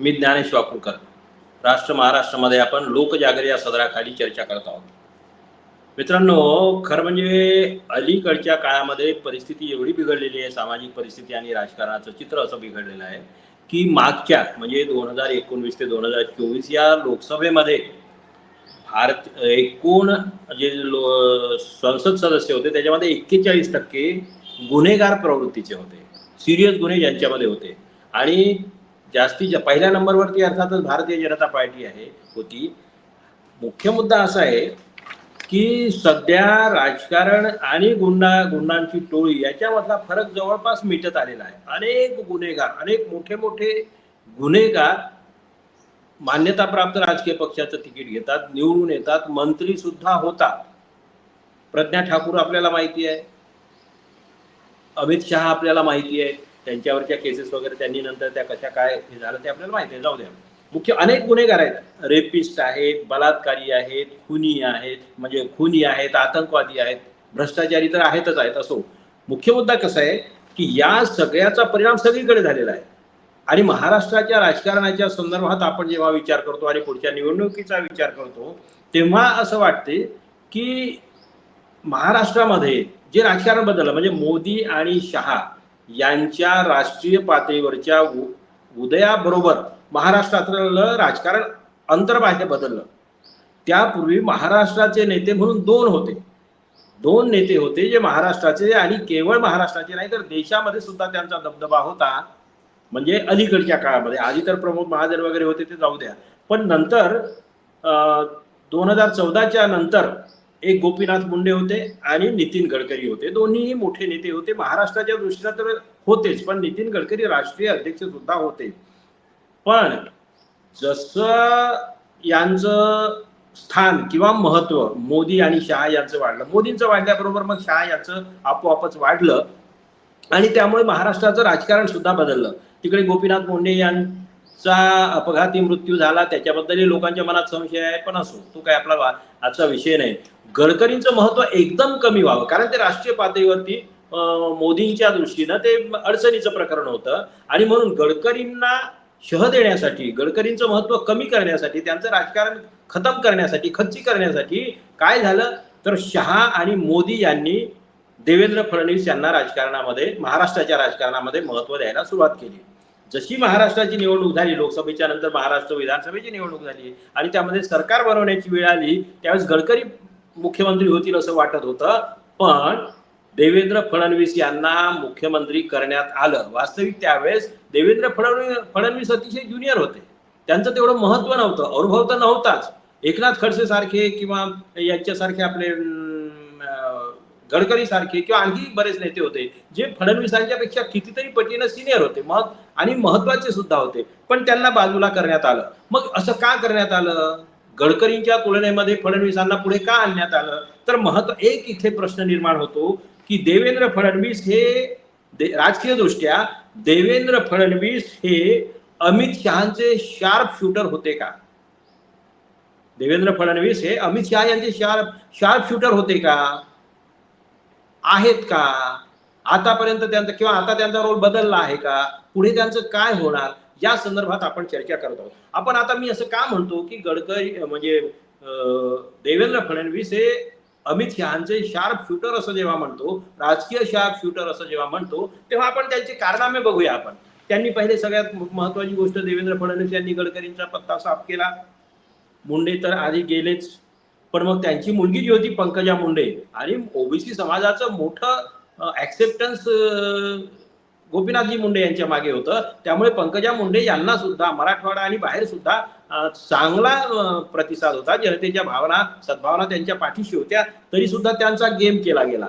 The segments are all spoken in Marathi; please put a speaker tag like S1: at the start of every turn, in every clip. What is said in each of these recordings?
S1: मी ज्ञानेश वाकुळकर राष्ट्र महाराष्ट्रामध्ये आपण लोकजागर या सदराखाली चर्चा करत आहोत. मित्रांनो खरं म्हणजे अलीकडच्या काळामध्ये परिस्थिती एवढी बिघडलेली आहे सामाजिक परिस्थिती आणि राजकारणाचं चित्र असं बिघडलेलं आहे की मागच्या म्हणजे दोन हजार एकोणवीस ते दोन हजार चोवीस या लोकसभेमध्ये भारत एकूण जे लो संसद सदस्य होते त्याच्यामध्ये एक्केचाळीस टक्के गुन्हेगार प्रवृत्तीचे होते सिरियस गुन्हे ज्यांच्यामध्ये होते. आणि जास्तीत पहिल्या नंबरवरती अर्थातच भारतीय जनता पार्टी आहे होती. मुख्य मुद्दा असा आहे की सध्या राजकारण आणि गुन्हा गुन्ह्यांची टोळी याच्यामधला फरक जवळपास मिटत आलेला आहे. अनेक गुन्हेगार अनेक मोठे मोठे गुन्हेगार मान्यताप्राप्त राजकीय पक्षाचं तिकीट घेतात निवडून येतात मंत्री सुद्धा होतात. प्रज्ञा ठाकूर आपल्याला माहिती आहे. अमित शहा आपल्याला माहिती आहे. त्यांच्यावरच्या केसेस वगैरे त्यांनी नंतर त्या कशा काय हे झालं ते आपल्याला माहिती आहे. जाऊ द्या. मुख्य अनेक गुन्हेगार आहेत. रेपिस्ट आहेत बलात्कारी आहेत खुनी आहेत म्हणजे खुनी आहेत आतंकवादी आहेत. भ्रष्टाचारी तर आहेतच आहेत असो. मुख्य मुद्दा कसा आहे की या सगळ्याचा परिणाम सगळीकडे झालेला आहे. आणि महाराष्ट्राच्या राजकारणाच्या संदर्भात आपण जेव्हा विचार करतो आणि पुढच्या निवडणुकीचा विचार करतो तेव्हा असं वाटते की महाराष्ट्रामध्ये जे राजकारण बदललं म्हणजे मोदी आणि शहा यांच्या राष्ट्रीय पातळीवरच्या उ- उदयाबरोबर महाराष्ट्रातलं राजकारण अंतर्बाह्य बदललं. त्यापूर्वी महाराष्ट्राचे नेते म्हणून दोन होते. दोन नेते होते जे महाराष्ट्राचे आणि केवळ महाराष्ट्राचे नाही तर देशामध्ये सुद्धा त्यांचा दबदबा होता. म्हणजे अलीकडच्या काळामध्ये. आधी तर प्रमोद महाजन वगैरे होते ते जाऊ द्या. पण नंतर दोन हजार चौदाच्या नंतर एक गोपीनाथ मुंडे होते आणि नितीन गडकरी होते. दोन्हीही मोठे नेते होते. महाराष्ट्राच्या दृष्टीनं तर होतेच पण नितीन गडकरी राष्ट्रीय अध्यक्ष सुद्धा होते. पण जसं यांचं स्थान किंवा महत्त्व मोदी आणि शहा यांचं वाढलं मोदींचं वाढल्याबरोबर मग शहा यांचं आपोआपच वाढलं. आणि त्यामुळे महाराष्ट्राचं राजकारण सुद्धा बदललं. तिकडे गोपीनाथ मुंडे यां चा अपघाती मृत्यू झाला त्याच्याबद्दलही लोकांच्या मनात संशय आहे पण असो तो काय आपला आजचा विषय नाही. गडकरींचं महत्त्व एकदम कमी व्हावं कारण ते राष्ट्रीय पातळीवरती मोदींच्या दृष्टीनं ते अडचणीचं प्रकरण होतं. आणि म्हणून गडकरींना शह देण्यासाठी गडकरींचं महत्त्व कमी करण्यासाठी त्यांचं राजकारण खतम करण्यासाठी खच्ची करण्यासाठी काय झालं? तर शहा आणि मोदी यांनी देवेंद्र फडणवीस यांना राजकारणामध्ये महाराष्ट्राच्या राजकारणामध्ये महत्त्व द्यायला सुरुवात केली. जशी महाराष्ट्राची निवडणूक झाली लोकसभेच्या नंतर महाराष्ट्र विधानसभेची निवडणूक झाली आणि त्यामध्ये सरकार बनवण्याची वेळ आली त्यावेळेस गडकरी मुख्यमंत्री होतील असं वाटत होतं. पण देवेंद्र फडणवीस यांना मुख्यमंत्री करण्यात आलं. वास्तविक त्यावेळेस देवेंद्र फडणवीस फडणवीस अतिशय ज्युनियर होते. त्यांचं तेवढं महत्त्व नव्हतं. अनुभव तर नव्हताच. एकनाथ खडसे सारखे किंवा यांच्यासारखे आपले गडकरी सारखे किंवा आणखी बरेच नेते होते जे फडणवीसांच्या पेक्षा कितीतरी पटीनं सिनियर होते मग आणि महत्त्वाचे सुद्धा होते. पण त्यांना बाजूला करण्यात आलं. मग असं का करण्यात आलं? गडकरींच्या तुलनेमध्ये फडणवीसांना पुढे का आणण्यात आलं? तर महत्त्व एक इथे प्रश्न निर्माण होतो की देवेंद्र फडणवीस हे दे- राजकीय दृष्ट्या देवेंद्र फडणवीस हे अमित शहाचे शार्प शूटर होते का? देवेंद्र फडणवीस हे अमित शहा यांचे शार्प शार्प शूटर होते का? आहेत का? आतापर्यंत त्यांचा किंवा आता त्यांचा रोल बदलला आहे का? पुढे त्यांचं काय होणार? या संदर्भात आपण चर्चा करत आहोत. आपण आता मी असं का म्हणतो की गडकरी म्हणजे देवेंद्र फडणवीस हे अमित शहाचे शार्प शूटर असं जेव्हा म्हणतो राजकीय शार्प शूटर असं जेव्हा म्हणतो तेव्हा आपण त्यांचे कारनामे बघूया आपण. त्यांनी पहिले सगळ्यात महत्वाची गोष्ट देवेंद्र फडणवीस यांनी गडकरींचा पत्ता साफ केला. मुंडे तर आधी गेलेच. पण मग त्यांची मुलगी जी होती पंकजा मुंडे आणि ओबीसी समाजाचं मोठं ऍक्सेप्टन्स गोपीनाथजी मुंडे यांच्या मागे होतं. त्यामुळे पंकजा मुंडे यांना सुद्धा मराठवाडा आणि बाहेर सुद्धा चांगला प्रतिसाद होता. जनतेच्या भावना सद्भावना त्यांच्या पाठीशी होत्या. तरी सुद्धा त्यांचा गेम केला गेला.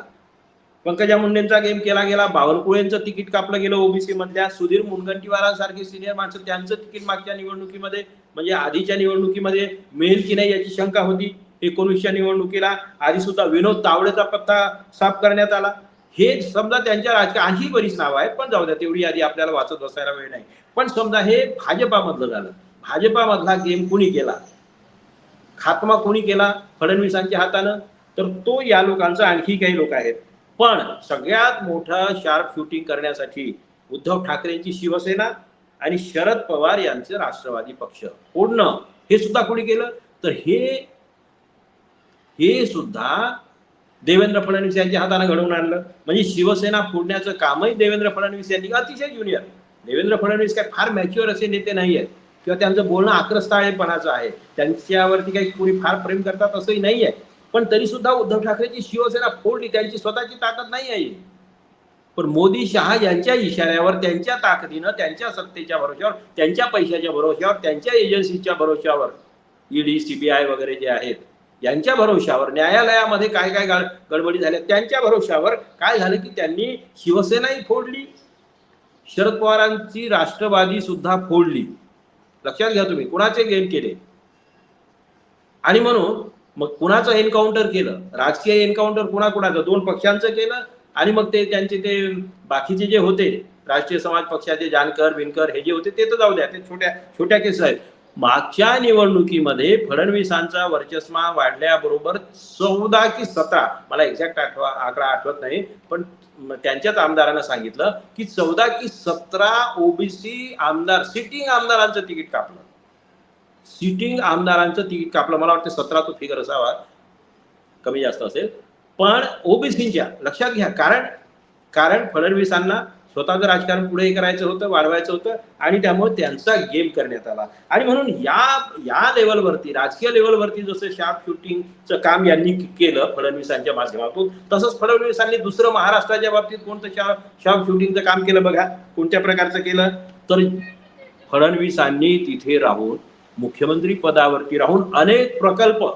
S1: पंकजा मुंडेंचा गेम केला गेला. बावनकुळेंचं तिकीट कापलं गेलं ओबीसी मधल्या सुधीर मुनगंटीवारांसारखे सिनियर माणसं त्यांचं तिकीट मागच्या निवडणुकीमध्ये म्हणजे आधीच्या निवडणुकीमध्ये मिळेल की नाही याची शंका होती. एकोणवीसच्या निवडणुकीला आधी सुद्धा विनोद तावडेचा पत्ता साफ करण्यात आला. हे समजा त्यांच्या राजकीय आणखी बरीच नावं आहेत पण जाऊ द्या तेवढी आधी आपल्याला वाचत बसायला वेळ नाही. पण समजा हे भाजपामधलं झालं. भाजपामधला गेम कुणी केला? खात्मा कोणी केला? फडणवीसांच्या हातानं? तर तो या लोकांचा आणखी काही लोक आहेत. पण सगळ्यात मोठं शार्प शूटिंग करण्यासाठी उद्धव ठाकरेंची शिवसेना आणि शरद पवार यांचे राष्ट्रवादी पक्ष. फोडणं हे सुद्धा कोणी केलं? तर हे हे सुद्धा देवेंद्र फडणवीस यांच्या हाताने घडवून आणलं. म्हणजे शिवसेना फोडण्याचं कामही देवेंद्र फडणवीस यांनी अतिशय ज्युनियर देवेंद्र फडणवीस काय फार मॅच्युअर असे नेते नाही आहेत. किंवा त्यांचं बोलणं आक्रस्ताळेपणाचं आहे. त्यांच्यावरती काही कोणी फार प्रेम करतात असंही नाही आहे. पण तरी सुद्धा उद्धव ठाकरेची शिवसेना फोडली त्यांची स्वतःची ताकद नाही आहे. पण मोदी शहा यांच्या इशाऱ्यावर त्यांच्या ताकदीनं त्यांच्या सत्तेच्या भरोश्यावर त्यांच्या पैशाच्या भरोश्यावर त्यांच्या एजन्सीच्या भरोश्यावर ईडी सीबीआय वगैरे जे आहेत यांच्या भरोशावर न्यायालयामध्ये काय काय गडबडी झाल्या त्यांच्या भरोशावर काय झालं की त्यांनी शिवसेनाही फोडली. शरद पवारांची राष्ट्रवादी सुद्धा फोडली. लक्षात घ्या तुम्ही कुणाचे गेम केले? आणि म्हणून मग कुणाचं एन्काउंटर केलं? राजकीय एन्काउंटर कुणाकुणाचं दोन पक्षांचं केलं. आणि मग ते त्यांचे ते बाकीचे जे होते राष्ट्रीय समाज पक्षाचे जानकर बिनकर हे जे होते ते तर जाऊ द्या ते छोट्या छोट्या केस आहेत. मागच्या निवडणुकीमध्ये फडणवीसांचा वर्चस्मा वाढल्याबरोबर चौदा की सतरा मला एक्झॅक्ट आठवा आकडा आठवत नाही पण त्यांच्याच आमदारानं सांगितलं की चौदा की सतरा ओबीसी आमदार सिटिंग आमदारांचं तिकीट कापलं. सिटिंग आमदारांचं तिकीट कापलं. मला वाटतं सतरा तो फिगर असावा. कमी जास्त असेल. पण ओबीसीच्या लक्षात घ्या. कारण कारण फडणवीसांना स्वतःचं राजकारण पुढे करायचं होतं वाढवायचं होतं आणि त्यामुळे त्यांचा गेम करण्यात आला. आणि म्हणून या या लेवलवरती राजकीय लेवलवरती जसं शार्प शूटिंगचं काम यांनी केलं फडणवीसांच्या माध्यमातून तसंच फडणवीसांनी दुसरं महाराष्ट्राच्या बाबतीत कोणतं शार्प शार्प शूटिंगचं काम केलं बघा. कोणत्या प्रकारचं केलं? तर फडणवीसांनी तिथे राहून मुख्यमंत्री पदावरती राहून अनेक प्रकल्प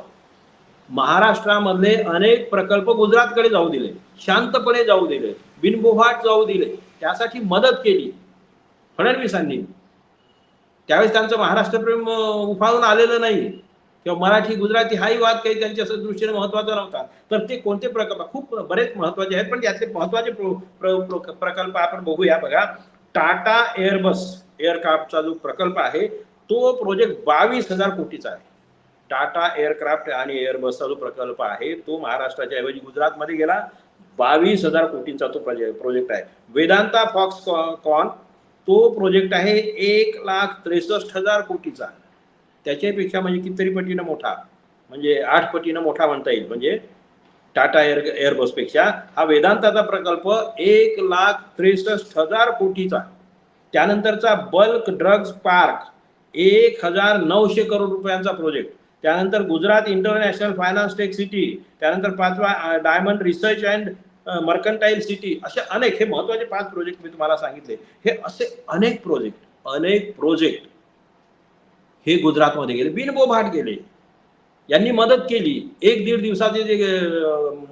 S1: महाराष्ट्रामधले अनेक प्रकल्प गुजरातकडे जाऊ दिले. शांतपणे जाऊ दिले. बिनबोहाट जाऊ दिले. त्यासाठी मदत केली. फडणवीसांनी. त्यावेळेस त्यांचं महाराष्ट्र प्रेम उफाळून आलेलं नाही. किंवा मराठी गुजराती हाही वाद काही त्यांच्या दृष्टीने महत्त्वाचा नव्हता. तर ते कोणते प्रकल्प खूप बरेच महत्त्वाचे आहेत पण त्यातले महत्त्वाचे प्रकल्प आपण बघूया बघा. टाटा एअरबस एअरक्राफ्टचा जो प्रकल्प आहे तो प्रोजेक्ट बावीस हजार कोटीचा आहे. टाटा एअरक्राफ्ट आणि एअरबसचा जो प्रकल्प आहे तो महाराष्ट्राच्या ऐवजी गुजरातमध्ये गेला. बावीस हजार कोटींचा तो प्रोजेक्ट प्रोजेक्ट आहे. वेदांता फॉक्स कॉन तो प्रोजेक्ट आहे एक लाख त्रेसष्ट हजार कोटीचा. त्याच्यापेक्षा म्हणजे कितीतरी पटीनं मोठा. म्हणजे आठ पटीनं मोठा म्हणता येईल. म्हणजे टाटा एअर एअरबसपेक्षा. हा वेदांताचा प्रकल्प एक लाख त्रेसष्ट हजार कोटीचा. त्यानंतरचा बल्क ड्रग्ज पार्क एक हजार नऊशे करोड रुपयांचा प्रोजेक्ट त्यानंतर Gujarat international finance tech city त्यानंतर पाचवा diamond research and mercantile city असे अनेक हे महत्त्वाचे पाच प्रोजेक्ट मी तुम्हाला सांगितले. हे असे अनेक प्रोजेक्ट अनेक प्रोजेक्ट हे गुजरातमध्ये गेले. बिनबोभाट गेले. यांनी मदत केली. एक दीड दिवसाचे जे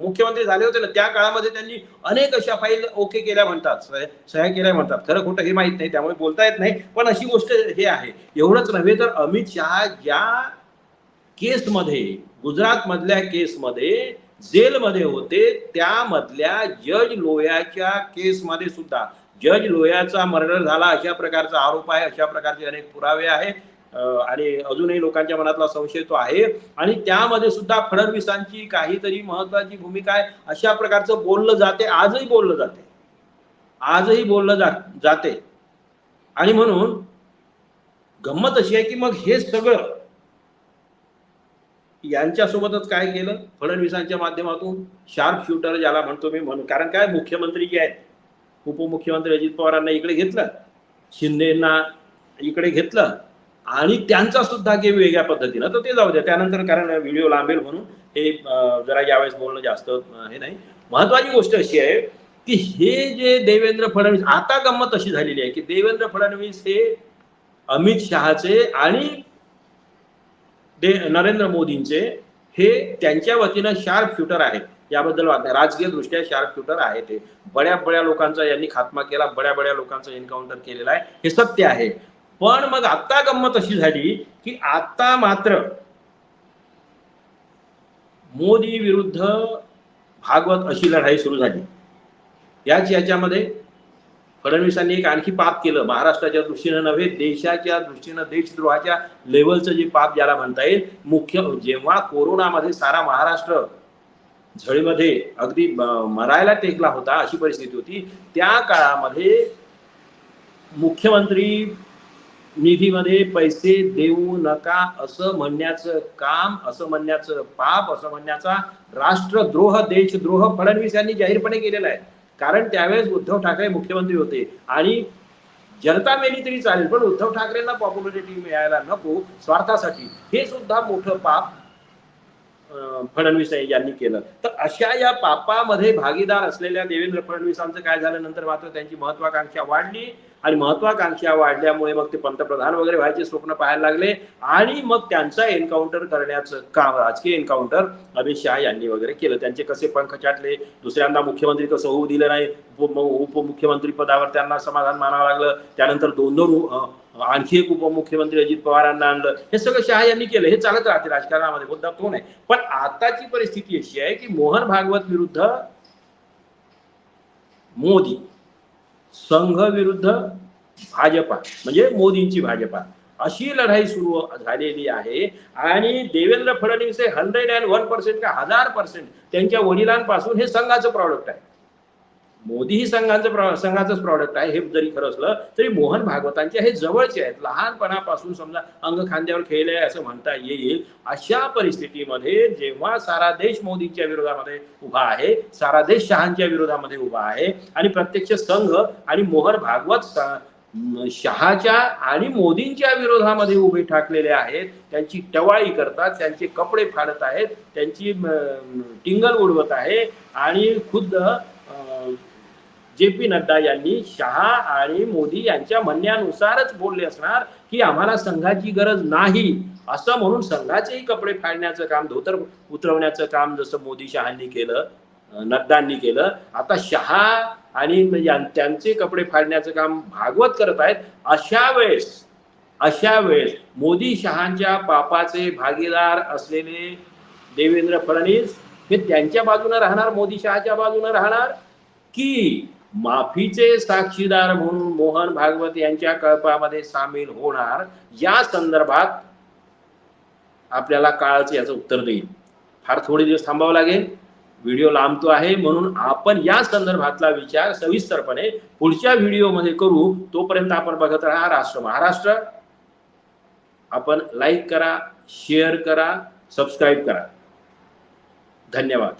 S1: मुख्यमंत्री झाले होते ना त्या काळामध्ये त्यांनी अनेक अशा फाईल ओके केल्या म्हणतात. सह्या सह्या केल्या म्हणतात. खरं खोटं हे माहीत नाही त्यामुळे बोलता येत नाही. पण अशी गोष्ट हे आहे. एवढंच नव्हे तर अमित शहा ज्या केसमध्ये गुजरातमधल्या केसमध्ये जेलमध्ये होते त्यामधल्या जज लोयाच्या केसमध्ये सुद्धा. जज लोयाचा मर्डर झाला अशा प्रकारचा आरोप आहे अशा प्रकारचे अनेक पुरावे आहे आणि अजूनही लोकांच्या मनातला संशय तो आहे. आणि त्यामध्ये सुद्धा फडणवीसांची काहीतरी महत्वाची भूमिका आहे अशा प्रकारचं बोललं जाते आजही बोललं जाते. आजही बोललं जा जाते. आणि म्हणून गंमत अशी आहे की मग हे सगळं यांच्यासोबतच काय केलं? फडणवीसांच्या माध्यमातून शार्प शूटर ज्याला म्हणतो मी म्हणून. कारण काय? मुख्यमंत्री जे आहेत उपमुख्यमंत्री अजित पवारांना इकडे घेतलं शिंदेना इकडे घेतलं आणि त्यांचा सुद्धा गेम वेगळ्या पद्धतीनं तर ते जाऊ द्या. त्यानंतर कारण व्हिडिओ लांबेल म्हणून हे जरा यावेळेस बोलणं जास्त हे नाही. महत्वाची गोष्ट अशी आहे की हे जे देवेंद्र फडणवीस आता गंमत अशी झालेली आहे की देवेंद्र फडणवीस हे अमित शहाचे आणि हे नरेंद्र मोदींचे हे त्यांच्या वतीनं शार्प शूटर आहेत याबद्दल वाद नाही राजकीय दृष्ट्या शार्प शूटर आहे ते. बड्या बड्या लोकांचा यांनी खात्मा केला बड्या बड्या लोकांचा एन्काउंटर केलेला आहे. हे सत्य आहे. पण मग आता गंमत अशी झाली की आता मात्र मोदी विरुद्ध भागवत अशी लढाई सुरू झाली. याच याच्यामध्ये फडणवीसांनी एक आणखी पाप केलं. महाराष्ट्राच्या दृष्टीनं नव्हे देशाच्या दृष्टीनं देशद्रोहाच्या लेवलचं जे पाप ज्याला म्हणता येईल मुख्य जेव्हा कोरोनामध्ये सारा महाराष्ट्र झळीमध्ये अगदी मरायला टेकला होता अशी परिस्थिती होती त्या काळामध्ये मुख्यमंत्री निधीमध्ये पैसे देऊ नका असं म्हणण्याचं काम असं म्हणण्याचं पाप असं म्हणण्याचा राष्ट्रद्रोह देशद्रोह फडणवीस यांनी जाहीरपणे केलेला आहे. कारण त्यावेळेस उद्धव ठाकरे मुख्यमंत्री होते. आणि जनता मेली तरी चालेल पण उद्धव ठाकरेंना पॉप्युलरिटी मिळायला नको स्वार्थासाठी. हे सुद्धा मोठं पाप फडणवीस यांनी केलं. तर अशा या पापामध्ये भागीदार असलेल्या देवेंद्र फडणवीसांचं काय झालं? नंतर मात्र त्यांची महत्वाकांक्षा वाढली आणि महत्वाकांक्षा वाढल्यामुळे मग ते पंतप्रधान वगैरे व्हायचे स्वप्न पाहायला लागले आणि मग त्यांचा एन्काउंटर करण्याचं काम राजकीय एन्काउंटर अमित शहा यांनी वगैरे केलं. त्यांचे कसे पंख चाटले? दुसऱ्यांदा मुख्यमंत्री कसं होऊ दिलं नाही? उप उपमुख्यमंत्री पदावर त्यांना समाधान मानावं लागलं. त्यानंतर दोन दोन आणखी एक उपमुख्यमंत्री अजित पवारांना आणलं. हे सगळं शहा यांनी केलं. हे चालत राहते राजकारणामध्ये मुद्दा तो नाही. पण आताची परिस्थिती अशी आहे की मोहन भागवत विरुद्ध मोदी संघ विरुद्ध भाजपा म्हणजे मोदींची भाजपा अशी लढाई सुरू झालेली आहे. आणि देवेंद्र फडणवीस हे हंड्रेड अँड वन पर्सेंट का हजार पर्सेंट त्यांच्या वडिलांपासून हे संघाचं प्रॉडक्ट आहे. मोदी ही संघाचं संघाचंच प्रॉडक्ट आहे हे जरी खरं असलं तरी मोहन भागवतांचे हे जवळचे आहेत. लहानपणापासून समजा अंग खांद्यावर खेळले असं म्हणता येईल. अशा परिस्थितीमध्ये जेव्हा सारा देश मोदींच्या विरोधामध्ये उभा आहे सारा देश शहांच्या विरोधामध्ये उभा आहे आणि प्रत्यक्ष संघ आणि मोहन भागवत शहाच्या आणि मोदींच्या विरोधामध्ये उभे ठाकलेले आहेत त्यांची टवाळी करतात त्यांचे कपडे फाडत आहेत त्यांची टिंगल उडवत आहे आणि खुद्द जे पी नड्डा यांनी शहा आणि मोदी यांच्या म्हणण्यानुसारच बोलले असणार की आम्हाला संघाची गरज नाही. असं म्हणून संघाचेही कपडे फाडण्याचं काम धोतर उतरवण्याचं काम जसं मोदी शहांनी केलं नड्डांनी केलं आता शहा आणि त्यांचे कपडे फाडण्याचं काम भागवत करत आहेत. अशा वेळेस अशा वेळेस मोदी शहांच्या पापाचे भागीदार असलेले देवेंद्र फडणवीस हे त्यांच्या बाजूने राहणार मोदी शहाच्या बाजूने राहणार की माफीचे साक्षीदार म्हणून मोहन भागवत यांच्या कळपामध्ये सामील होणार. या संदर्भात आपल्याला काळच याचं उत्तर देईल. फार थोडे दिवस थांबावं लागेल. व्हिडिओ लांबतो आहे. म्हणून आपण या संदर्भातला विचार सविस्तरपणे पुढच्या व्हिडिओमध्ये करू. तोपर्यंत आपण बघत राहा राष्ट्र महाराष्ट्र. आपण लाईक करा शेअर करा सबस्क्राईब करा. धन्यवाद.